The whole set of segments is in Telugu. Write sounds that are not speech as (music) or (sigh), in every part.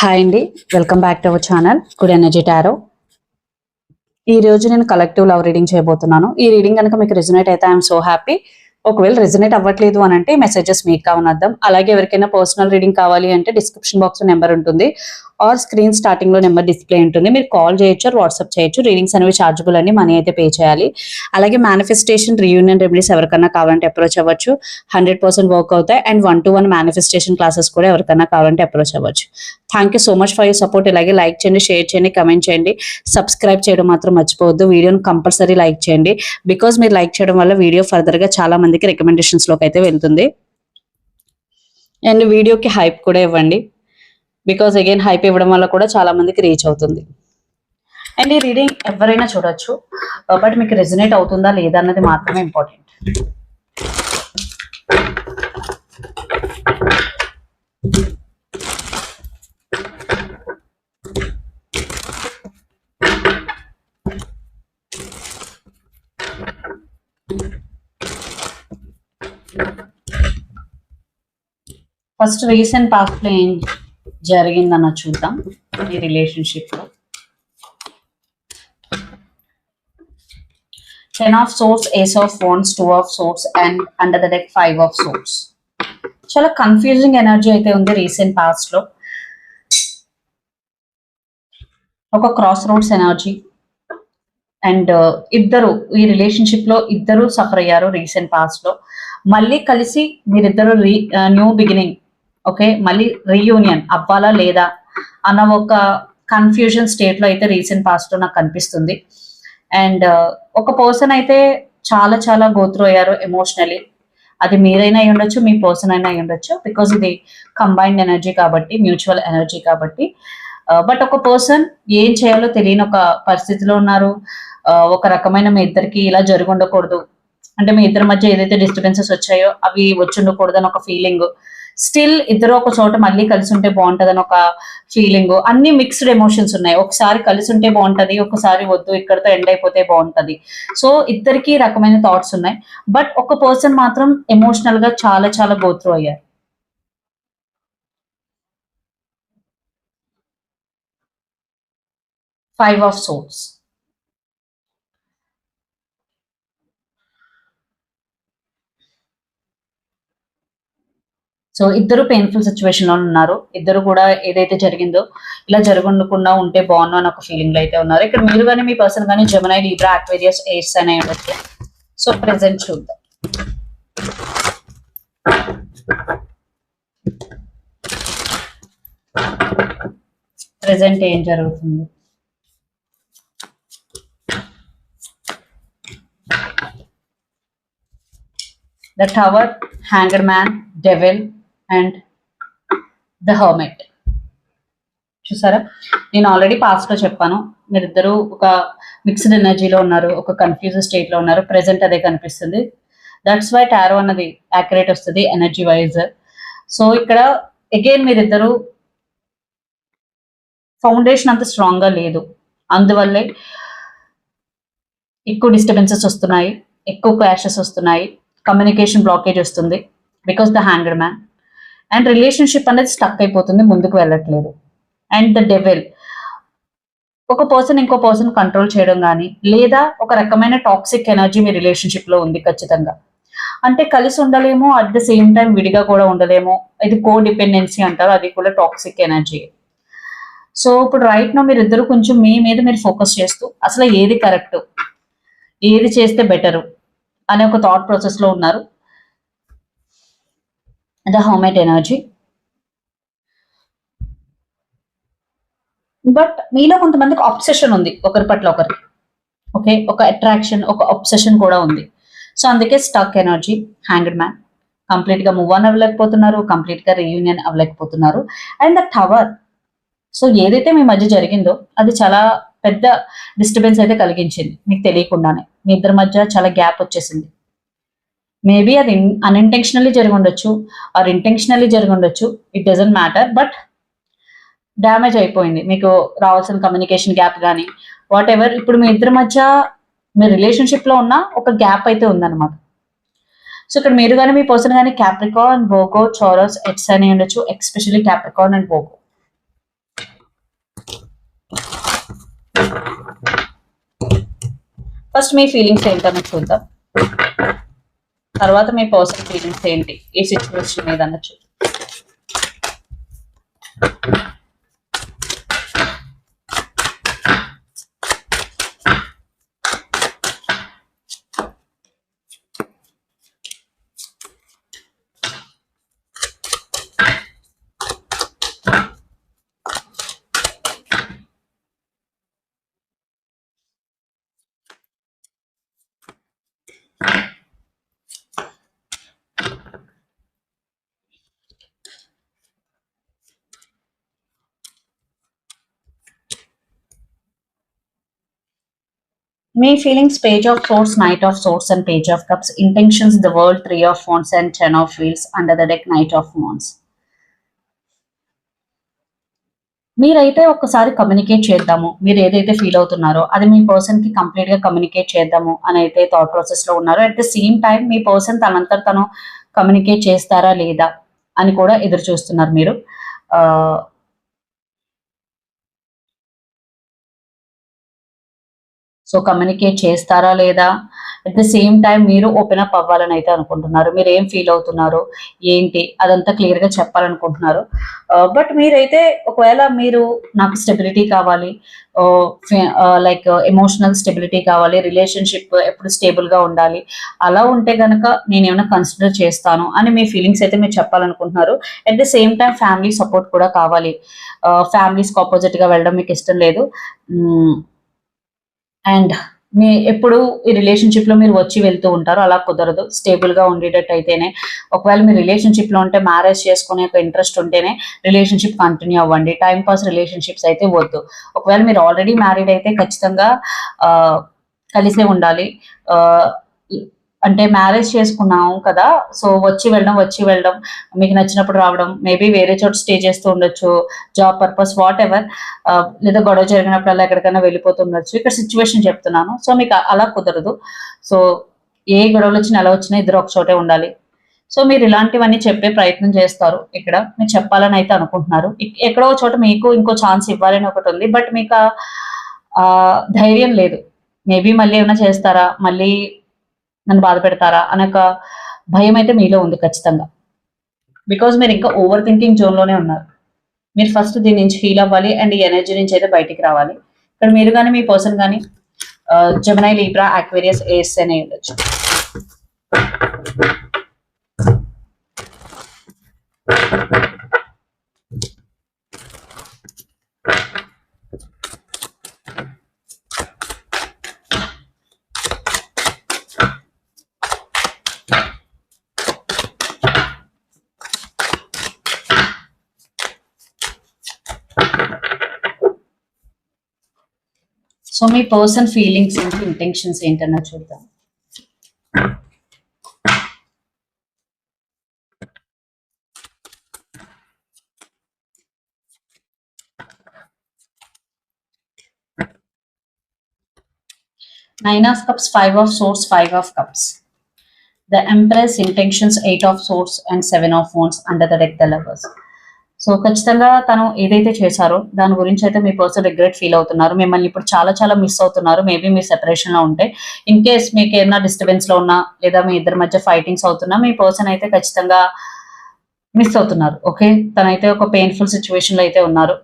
హాయ్ అండి welcome back to our channel good energy tarot ఈ రోజు నేను కలెక్టివ్ లవ్ రీడింగ్ చేయబోతున్నాను. ఈ రీడింగ్ కనుక మీకు రిజనేట్ అయితే ఐఎమ్ సో హ్యాపీ ఒకవేళ రిజనేట్ అవ్వట్లేదు అని అంటే మెసేజెస్ మీకు కావనద్దాం అర్థం. అలాగే ఎవరికైనా పర్సనల్ రీడింగ్ కావాలి అంటే డిస్క్రిప్షన్ బాక్స్ నెంబర్ ఉంటుంది. ఆర్ స్క్రీన్ స్టార్టింగ్లో నెంబర్ డిస్ప్లే ఉంటుంది. మీరు కాల్ చేయొచ్చు వాట్సాప్ చేయొచ్చు. రీడింగ్స్ అనేవి చార్జబుల్ అని మనీ అయితే పే చేయాలి. అలాగే మేనిఫెస్టేషన్ రీయూనియన్ రెమెడీస్ ఎవరికైనా కావాలంటే అప్రోచ్ అవ్వచ్చు. హండ్రెడ్ పర్సెంట్ వర్క్ అవుతాయి. And one to one manifestation classes కూడా ఎవరికైనా కావాలంటే అప్రోచ్ అవ్వచ్చు. Thank you so much for your support ఇలాగే లైక్ చేయండి షేర్ చేయండి కమెంట్ చేయండి. సబ్స్క్రైబ్ చేయడం మాత్రం మర్చిపోవద్దు. వీడియోని కంపల్సరీ లైక్ చేయండి. బికాస్ మీరు లైక్ చేయడం వల్ల వీడియో ఫర్దర్గా చాలా మందికి రికమెండేషన్స్లోకి అయితే వెళ్తుంది. అండ్ వీడియోకి హైప్ కూడా ఇవ్వండి. బికాస్ అగైన్ హైప్ ఇవ్వడం వల్ల కూడా చాలా మందికి రీచ్ అవుతుంది. అండ్ ఈ రీడింగ్ ఎవరైనా చూడొచ్చు. Uh, బట్ మీకు రెజినేట్ అవుతుందా లేదా అన్నది మాత్రమే ఇంపార్టెంట్ ఫస్ట్ రీసెంట్ పాస్ట్లో జరిగిందన్న చూద్దాం ఈ రిలేషన్షిప్లో. Ten of swords ace of phones two of swords and under the deck five of swords చాలా కన్ఫ్యూజింగ్ ఎనర్జీ అయితే ఉంది రీసెంట్ పాస్ట్లో. ఒక క్రాస్ రోడ్స్ ఎనర్జీ అండ్ ఇద్దరు ఈ రిలేషన్షిప్లో ఇద్దరు సఫర్ అయ్యారు రీసెంట్ పాస్ట్లో. మళ్ళీ కలిసి మీరిద్దరు రీ న్యూ బిగినింగ్ ఓకే? మళ్ళీ రీయూనియన్ అవ్వాలా లేదా అన్న ఒక కన్ఫ్యూజన్ స్టేట్లో అయితే రీసెంట్ పాస్ట్లో నాకు కనిపిస్తుంది అండ్ uh, ఒక పర్సన్ అయితే చాలా చాలా గోత్రు అయ్యారు ఎమోషనలీ అది మీరైనా అయి ఉండొచ్చు మీ పర్సన్ అయినా అయి ఉండొచ్చు బికాజ్ ఇది కంబైన్డ్ ఎనర్జీ కాబట్టి మ్యూచువల్ ఎనర్జీ కాబట్టి. Uh, బట్ ఒక పర్సన్ ఏం చేయాలో తెలియని ఒక పరిస్థితిలో ఉన్నారు. Uh, ఒక రకమైన మీ ఇద్దరికి ఇలా జరిగి ఉండకూడదు అంటే మీ ఇద్దరి మధ్య ఏదైతే డిస్టర్బెన్సెస్ వచ్చాయో అవి వచ్చి ఒక ఫీలింగ్ స్టిల్ ఇద్దరు ఒక చోట మళ్ళీ కలిసి ఉంటే బాగుంటదని అని ఒక ఫీలింగ్ అన్ని మిక్స్డ్ ఎమోషన్స్ ఉన్నాయి. ఒకసారి కలిసి ఉంటే బాగుంటది ఒకసారి వద్దు ఇక్కడతో ఎండ్ అయిపోతే బాగుంటది. సో ఇద్దరికి రకమైన థాట్స్ ఉన్నాయి. బట్ ఒక పర్సన్ మాత్రం ఎమోషనల్గా చాలా చాలా గోత్రూ అయ్యారు. ఫైవ్ ఆఫ్ సోర్స్ సో ఇద్దరు పెయిన్ఫుల్ సిచ్యువేషన్లో ఉన్నారు. ఇద్దరు కూడా ఏదైతే జరిగిందో ఇలా జరగకుండా ఉంటే బాగున్నా అని ఒక ఫీలింగ్లో అయితే ఉన్నారు. ఇక్కడ మీరు కానీ మీ పర్సన్ కానీ జమనై లీబ్రా అక్వేరియస్ ఎయిర్స్ అనే ఉండొచ్చు సో ప్రెసెంట్ చూద్దాం. ప్రెసెంట్ ఏం జరుగుతుంది? The tower hanger man devil and the hermit. చూసారా? నేను ఆల్రెడీ పాస్ట్లో చెప్పాను. మీరిద్దరూ ఒక మిక్స్డ్ ఎనర్జీలో ఉన్నారు ఒక కన్ఫ్యూజ్ స్టేట్లో ఉన్నారు. ప్రెసెంట్ అదే కనిపిస్తుంది. దట్స్ వై టారో అన్నది యాక్యురేట్ వస్తుంది ఎనర్జీ వైజ్ సో ఇక్కడ అగైన్ మీరిద్దరూ ఫౌండేషన్ అంత స్ట్రాంగ్గా లేదు. అందువల్లే ఎక్కువ డిస్టర్బెన్సెస్ వస్తున్నాయి ఎక్కువ క్లాషెస్ వస్తున్నాయి కమ్యూనికేషన్ బ్లాకేజ్ వస్తుంది because the hanger man and relationship అనేది స్టక్ అయిపోతుంది ముందుకు వెళ్ళట్లేదు. And the devil. ఒక పర్సన్ ఇంకో పర్సన్ కంట్రోల్ చేయడం కానీ లేదా ఒక రకమైన టాక్సిక్ ఎనర్జీ మీ రిలేషన్షిప్లో ఉంది ఖచ్చితంగా. అంటే కలిసి ఉండలేము అట్ ద సేమ్ టైం విడిగా కూడా ఉండలేము. ఇది కో డిపెండెన్సీ అంటారు అది కూడా టాక్సిక్ ఎనర్జీ. సో ఇప్పుడు రైట్ నో మీరు ఇద్దరు కొంచెం మీ మీద మీరు ఫోకస్ చేస్తూ అసలు ఏది కరెక్ట్? ఏది చేస్తే బెటరు? అనే ఒక థాట్ ప్రాసెస్లో ఉన్నారు. ద హోమేట్ ఎనర్జీ బట్ మీలో కొంతమందికి ఆబ్సెషన్ ఉంది ఒకరి పట్ల ఒకరికి. ఓకే ఒక అట్రాక్షన్ ఒక ఆబ్సెషన్ కూడా ఉంది. సో అందుకే స్టక్ ఎనర్జీ హ్యాంగడ్ మ్యాన్ కంప్లీట్గా మూవ్ ఆన్ అవ్వలేకపోతున్నారు కంప్లీట్గా రీయూనియన్ అవ్వలేకపోతున్నారు. అండ్ ద టవర్ సో ఏదైతే మీ మధ్య జరిగిందో అది చాలా పెద్ద డిస్టర్బెన్స్ అయితే కలిగించింది మీకు తెలియకుండానే. మీ ఇద్దరి మధ్య చాలా గ్యాప్ వచ్చేసింది. మేబీ అది అన్ఇంటెన్షనల్లీ జరిగి ఉండొచ్చు ఆర్ ఇంటెన్షనల్లీ జరిగి ఉండొచ్చు it doesn't matter but damage అయిపోయింది. మీకు రావాల్సిన కమ్యూనికేషన్ గ్యాప్ కానీ వాట్ ఎవర్ ఇప్పుడు మీ ఇద్దరి మధ్య మీ రిలేషన్షిప్లో ఉన్న ఒక గ్యాప్ అయితే ఉందన్నమాట. సో ఇక్కడ మీరు కానీ మీ పర్సన్ కానీ క్యాప్రికాన్ బోగో చోరస్ ఎట్స్ అని ఉండొచ్చు especially Capricorn and Virgo first me feelings ఏంటని చూద్దాం. తర్వాత మీ పర్సనల్ ఫీలింగ్స్ ఏంటి? ఈ సిచ్యువేషన్ మీద అనొచ్చు మీ feelings page of swords knight of swords and page of cups intentions the world three of phones and ten of wheels under the deck knight of phones మీరైతే ఒక్కసారి కమ్యూనికేట్ చేద్దాము. మీరు ఏదైతే ఫీల్ అవుతున్నారో అది మీ పర్సన్కి కంప్లీట్గా కమ్యూనికేట్ చేద్దాము అని అయితే థాట్ ప్రాసెస్లో ఉన్నారు. అట్ ద సేమ్ టైం మీ పర్సన్ తనంతట తను కమ్యూనికేట్ చేస్తారా లేదా అని కూడా ఎదురు చూస్తున్నారు మీరు. సో కమ్యూనికేట్ చేస్తారా లేదా? అట్ ద సేమ్ టైం మీరు ఓపెన్ అప్ అవ్వాలని అయితే అనుకుంటున్నారు. మీరు ఏం ఫీల్ అవుతున్నారు? ఏంటి? అదంతా క్లియర్గా చెప్పాలనుకుంటున్నారు. Uh, బట్ మీరైతే ఒకవేళ మీరు నాకు స్టెబిలిటీ కావాలి లైక్ ఎమోషనల్ స్టెబిలిటీ కావాలి రిలేషన్షిప్ ఎప్పుడు స్టేబుల్గా ఉండాలి అలా ఉంటే కనుక నేను ఏమైనా కన్సిడర్ చేస్తాను అని మీ ఫీలింగ్స్ అయితే మీరు చెప్పాలనుకుంటున్నారు. At the same time family support కూడా కావాలి. Uh, ఫ్యామిలీస్ ఆపోజిట్గా వెళ్ళడం మీకు ఇష్టం లేదు. Mm, అండ్ మీ ఎప్పుడు ఈ రిలేషన్షిప్లో మీరు వచ్చి వెళ్తూ ఉంటారు అలా కుదరదు. స్టేబుల్గా ఉండేటట్టు అయితేనే. ఒకవేళ మీ రిలేషన్షిప్లో ఉంటే మ్యారేజ్ చేసుకునే ఒక ఇంట్రెస్ట్ ఉంటేనే రిలేషన్షిప్ కంటిన్యూ అవ్వండి. టైం పాస్ రిలేషన్షిప్స్ అయితే వద్దు. ఒకవేళ మీరు ఆల్రెడీ మ్యారీడ్ అయితే ఖచ్చితంగా కలిసే ఉండాలి. అంటే మ్యారేజ్ చేసుకున్నాం కదా సో వచ్చి వెళ్ళడం వచ్చి వెళ్ళడం మీకు నచ్చినప్పుడు రావడం మేబీ వేరే చోట స్టే చేస్తూ ఉండొచ్చు జాబ్ పర్పస్ వాట్ ఎవర్ లేదా గొడవ జరిగినప్పుడల్లా ఎక్కడికైనా వెళ్ళిపోతుండొచ్చు ఇక్కడ సిచ్యువేషన్ చెప్తున్నాను. సో మీకు అలా కుదరదు. సో ఏ గొడవలు వచ్చినా ఎలా వచ్చినా ఇద్దరు ఒక చోటే ఉండాలి. సో మీరు ఇలాంటివన్నీ చెప్పే ప్రయత్నం చేస్తారు ఇక్కడ. మీరు చెప్పాలని అయితే అనుకుంటున్నారు. ఎక్కడో చోట మీకు ఇంకో ఛాన్స్ ఇవ్వాలని ఒకటి ఉంది బట్ మీకు ధైర్యం లేదు. మేబీ మళ్ళీ ఏమైనా చేస్తారా? మళ్ళీ నన్ను బాధ పెడతారా అనే ఒక భయం అయితే మీలో ఉంది ఖచ్చితంగా. బికాజ్ మీరు ఇంకా ఓవర్ థింకింగ్ జోన్లోనే ఉన్నారు. మీరు ఫస్ట్ దీని నుంచి ఫీల్ అవ్వాలి అండ్ ఈ ఎనర్జీ నుంచి అయితే బయటికి రావాలి. ఇక్కడ మీరు కానీ మీ పర్సన్ కానీ జమనై లీబ్రా అక్వేరియస్ ఏస్ అనే ఉండొచ్చు. సో మీ పర్సన్ ఫీలింగ్స్ ఏంటి ఇంటెన్షన్స్ ఏంటన్నా చూద్దాం nine of cups five of swords five of cups the empress intentions eight of swords and seven of phones under the deck the lovers so ఖచ్చితంగా తను ఏదైతే చేశారో దాని గురించి అయితే మీ పర్సన్ రిగ్రెట్ ఫీల్ అవుతున్నారు. మిమ్మల్ని ఇప్పుడు చాలా చాలా మిస్ అవుతున్నారు. మేబీ మీ సెపరేషన్లో ఉంటే. ఇన్ కేస్ మీకు ఏమైనా డిస్టర్బెన్స్లో ఉన్నా లేదా మీ ఇద్దరి మధ్య ఫైటింగ్స్ అవుతున్నా మీ పర్సన్ అయితే ఖచ్చితంగా మిస్ అవుతున్నారు. ఓకే తనైతే ఒక పెయిన్ఫుల్ సిచ్యువేషన్లో అయితే ఉన్నారు.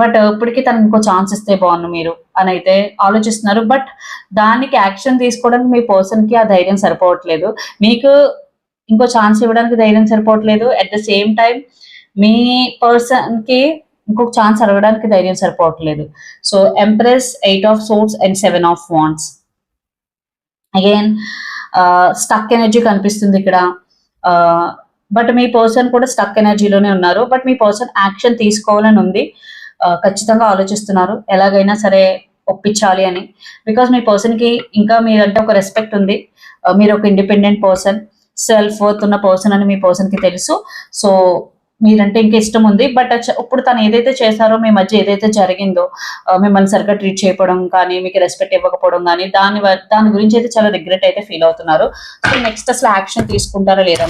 బట్ ఇప్పటికీ తను ఇంకో ఛాన్స్ ఇస్తే బాగుండు మీరు అని అయితే ఆలోచిస్తున్నారు. బట్ దానికి యాక్షన్ తీసుకోవడానికి మీ పర్సన్కి ఆ ధైర్యం సరిపోవట్లేదు. మీకు ఇంకో ఛాన్స్ ఇవ్వడానికి ధైర్యం సరిపోవట్లేదు. అట్ ద సేమ్ టైం మీ పర్సన్కి ఇంకొక ఛాన్స్ అడగడానికి ధైర్యం సరిపోవట్లేదు. So empress eight of swords and seven of wands again stuck energy కనిపిస్తుంది ఇక్కడ. Uh, బట్ మీ పర్సన్ కూడా స్టక్ ఎనర్జీలోనే ఉన్నారు. బట్ మీ పర్సన్ యాక్షన్ తీసుకోవాలని ఉంది. Uh, ఖచ్చితంగా ఆలోచిస్తున్నారు. ఎలాగైనా సరే ఒప్పించాలి అని. బికాస్ మీ పర్సన్కి ఇంకా మీరంటే ఒక రెస్పెక్ట్ ఉంది. Uh, మీరు ఒక ఇండిపెండెంట్ పర్సన్ సెల్ఫ్ వర్త్ ఉన్న పర్సన్ అని మీ పర్సన్కి తెలుసు. సో మీరంటే ఇంకా ఇష్టం ఉంది. బట్ ఇప్పుడు తను ఏదైతే చేశారో మీ మధ్య ఏదైతే జరిగిందో మిమ్మల్ని సరిగ్గా ట్రీట్ చేయడం కానీ మీకు రెస్పెక్ట్ ఇవ్వకపోవడం కానీ దాని దాని గురించి అయితే చాలా రిగ్రెట్ అయితే ఫీల్ అవుతున్నారు. సో నెక్స్ట్ అసలు యాక్షన్ తీసుకుంటారా లేదా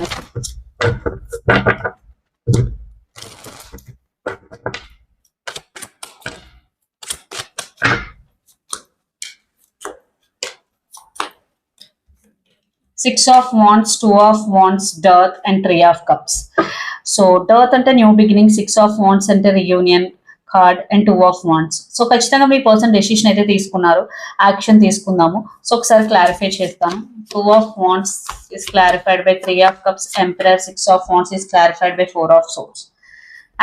six of wands two of Vance dearth and three of cups so dearth అంటే new beginning six of Vance అంటే reunion card and two of wands so ఖచ్చితంగా మీ పర్సన్ డెసిషన్ అయితే తీసుకున్నారు యాక్షన్ తీసుకుందాము. సో ఒకసారి క్లారిఫై చేస్తాను. Two of wands is clarified by three of cups emperor six of wands is clarified by four of swords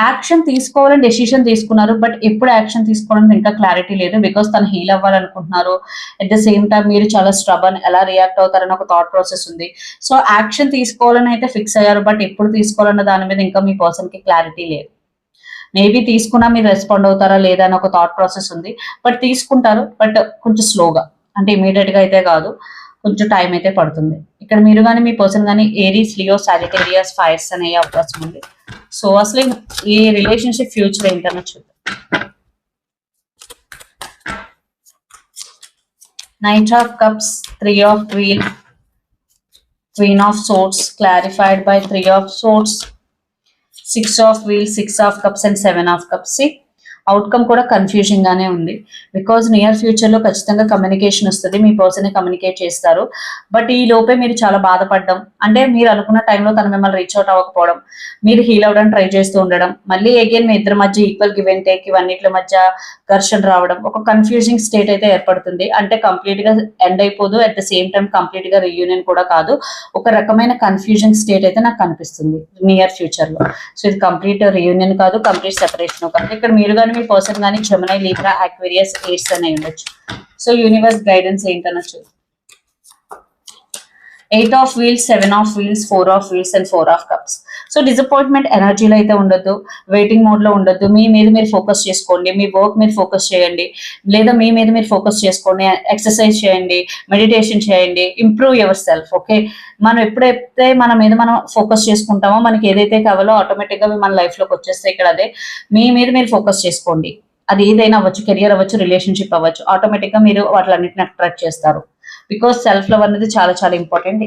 action తీసుకోవాలని డెసిషన్ తీసుకున్నారు బట్ ఎప్పుడు యాక్షన్ తీసుకోవడం ఇంకా క్లారిటీ లేదు. బికాస్ తను హీల్ అవ్వాలనుకుంటున్నారు. అట్ ద సేమ్ టైం మీరు చాలా స్ట్రబన్ ఎలా రియాక్ట్ అవుతారని ఒక థాట్ ప్రాసెస్ ఉంది. సో యాక్షన్ తీసుకోవాలని అయితే ఫిక్స్ అయ్యారు బట్ ఎప్పుడు తీసుకోవాలన్న దాని మీద ఇంకా మీ పర్సన్కి క్లారిటీ లేదు. మేబీ తీసుకున్నా మీరు రెస్పాండ్ అవుతారా లేదా అని ఒక థాట్ ప్రాసెస్ ఉంది. బట్ తీసుకుంటారు బట్ కొంచెం స్లోగా అంటే ఇమీడియట్గా అయితే కాదు. కొంచెం టైం అయితే పడుతుంది. ఇక్కడ మీరు కానీ మీ పర్సన్ కానీ ఏరీస్ లియో సాజిటేరియస్ ఫైర్స్ అనే అవకాశం ఉంది. సో అసలు ఈ రిలేషన్షిప్ ఫ్యూచర్ ఏంటన్నా చూద్దాం. Knight of cups three of wheel queen of swords clarified by three of swords six of wheel six of cups and seven of cups outcome కూడా కన్ఫ్యూజింగ్ గానే ఉంది. బికాజ్ నియర్ ఫ్యూచర్లో ఖచ్చితంగా కమ్యూనికేషన్ వస్తుంది మీ పర్సన్ కమ్యూనికేట్ చేస్తారు. బట్ ఈ లోపే మీరు చాలా బాధపడడం అంటే మీరు అనుకున్న టైంలో తను మిమ్మల్ని రీచ్ అవుట్ అవ్వకపోవడం మీరు హీల్ అవ్వడం ట్రై చేస్తూ ఉండడం మళ్ళీ అగైన్ మీ ఇద్దరి మధ్య ఈక్వల్ గివ్ అండ్ టేక్ ఇవన్నిటి మధ్య ఘర్షణ రావడం ఒక కన్ఫ్యూజింగ్ స్టేట్ అయితే ఏర్పడుతుంది. అంటే కంప్లీట్గా ఎండ్ అయిపోదు అట్ ద సేమ్ టైం కంప్లీట్గా రియూనియన్ కూడా కాదు. ఒక రకమైన కన్ఫ్యూజింగ్ స్టేట్ అయితే నాకు కనిపిస్తుంది నియర్ ఫ్యూచర్లో. సో ఇది కంప్లీట్ రియూనియన్ కాదు కంప్లీట్ సెపరేషన్ కాదు. ఇక్కడ మీరు కానీ మీ పర్సన్ కానీ జమనై లీబ్రా అక్వేరియస్ ఎయిట్స్ అనే ఉండొచ్చు. So universe guidance ఏంటనొచ్చు? Eight of wheels seven of wheels four of wheels and four of cups so disappointment ఎనర్జీలో అయితే ఉండొద్దు. వెయిటింగ్ మోడ్లో ఉండొద్దు. మీ మీద మీరు ఫోకస్ చేసుకోండి. మీ వర్క్ మీరు ఫోకస్ చేయండి. లేదా మీ మీద మీరు ఫోకస్ చేసుకోండి. ఎక్సర్సైజ్ చేయండి. మెడిటేషన్ చేయండి. ఇంప్రూవ్ యువర్ సెల్ఫ్ ఓకే మనం ఎప్పుడైతే మన మీద మనం ఫోకస్ చేసుకుంటామో మనకి ఏదైతే కావాలో ఆటోమేటిక్గా మన లైఫ్లోకి వచ్చేస్తే ఇక్కడ అదే మీ మీద మీరు ఫోకస్ చేసుకోండి. అది ఏదైనా అవ్వచ్చు కెరియర్ అవ్వచ్చు రిలేషన్షిప్ అవ్వచ్చు. ఆటోమేటిక్గా మీరు వాటిలన్నిటిని అట్రాక్ట్ చేస్తారు. బికాస్ సెల్ఫ్ లవ్ అనేది చాలా చాలా important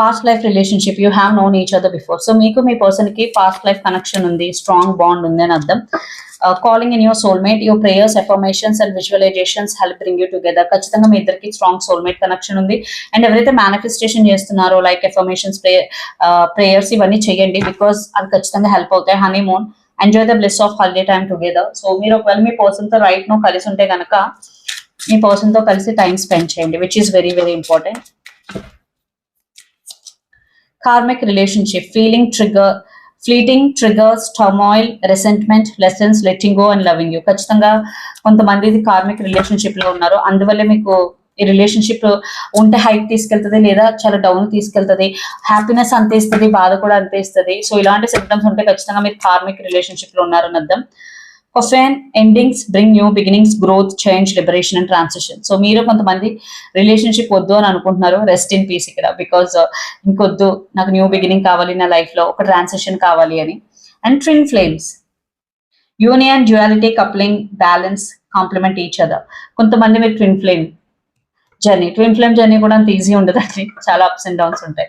past life relationship you have known each other before. So మీకు మీ పర్సన్కి పాస్ట్ లైఫ్ కనెక్షన్ ఉంది స్ట్రాంగ్ బాండ్ ఉంది అని అర్థం. Calling in your soulmate your prayers affirmations and visualizations help bring you together ఖచ్చితంగా మీ ఇద్దరికి స్ట్రాంగ్ సోల్మేట్ కనెక్షన్ ఉంది. అండ్ ఎవరైతే మేనిఫెస్టేషన్ చేస్తున్నారో లైక్ ఎఫర్మేషన్స్ ప్రే ప్రేయర్స్ ఇవన్నీ చేయండి బికాస్ అవి ఖచ్చితంగా హెల్ప్ అవుతాయి. Honeymoon enjoy the bless of holiday time together so మీరు ఒకవేళ మీ పర్సన్తో రైట్ నో కలిసి ఉంటే కనుక మీ పర్సన్తో కలిసి టైం స్పెండ్ చేయండి which is very very important karmic relationship feeling trigger fleeting triggers turmoil resentment lessons letting go and loving you ఖచ్చితంగా కొంతమంది ఇది కార్మిక్ రిలేషన్షిప్లో ఉన్నారు. అందువల్లే మీకు ఈ రిలేషన్షిప్ ఉంటే హైక్ తీసుకెళ్తుంది లేదా చాలా డౌన్ తీసుకెళ్తుంది హ్యాపీనెస్ అంతే ఇస్తుంది బాధ కూడా అంతే ఇస్తుంది సో ఇలాంటి సిమ్టమ్స్ ఉంటే ఖచ్చితంగా మీరు కార్మిక్ రిలేషన్షిప్లో ఉన్నారని అర్థం. Question endings bring new beginnings growth change liberation and transition so మీరు కొంతమంది రిలేషన్షిప్ వద్దు అని అనుకుంటున్నారు. రెస్ట్ ఇన్ పీస్ ఇక్కడ. బికాజ్ uh, ఇంకొద్దు. నాకు న్యూ బిగినింగ్ కావాలి నా లైఫ్లో. ఒక ట్రాన్సిషన్ కావాలి అని. And twin flames union duality coupling balance complement each other కొంతమంది మీరు twin flame journey twin flame journey కూడా అంత ఈజీ ఉండదు. అండి (laughs) చాలా అప్స్ అండ్ డౌన్స్ ఉంటాయి.